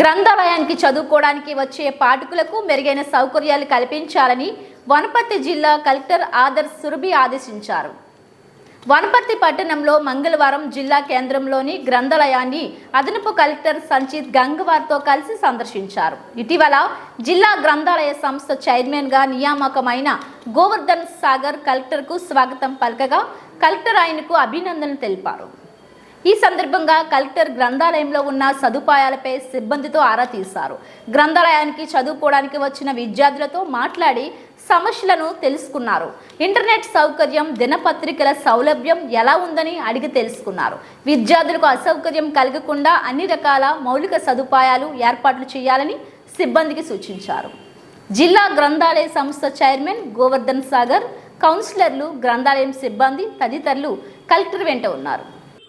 గ్రంథాలయానికి చదువుకోవడానికి వచ్చే పాఠకులకు మెరుగైన సౌకర్యాలు కల్పించాలని వనపర్తి జిల్లా కలెక్టర్ ఆదర్ సురభి ఆదేశించారు. వనపర్తి పట్టణంలో మంగళవారం జిల్లా కేంద్రంలోని గ్రంథాలయాన్ని అదనపు కలెక్టర్ సంచిత్ గంగవార్తో కలిసి సందర్శించారు. ఇటీవల జిల్లా గ్రంథాలయ సంస్థ చైర్మన్గా నియామకమైన గోవర్ధన్ సాగర్ కలెక్టర్కు స్వాగతం పలకగా కలెక్టర్ ఆయనకు అభినందనలు తెలిపారు. ఈ సందర్భంగా కలెక్టర్ గ్రంథాలయంలో ఉన్న సదుపాయాలపై సిబ్బందితో ఆరా తీశారు. గ్రంథాలయానికి చదువుకోవడానికి వచ్చిన విద్యార్థులతో మాట్లాడి సమస్యలను తెలుసుకున్నారు. ఇంటర్నెట్ సౌకర్యం దినపత్రికల సౌలభ్యం ఎలా ఉందని అడిగి తెలుసుకున్నారు. విద్యార్థులకు అసౌకర్యం కలగకుండా అన్ని రకాల మౌలిక సదుపాయాలు ఏర్పాట్లు చేయాలని సిబ్బందికి సూచించారు. జిల్లా గ్రంథాలయ సంస్థ చైర్మన్ గోవర్ధన్ సాగర్ కౌన్సిలర్లు గ్రంథాలయం సిబ్బంది తదితరులు కలెక్టర్ వెంట ఉన్నారు.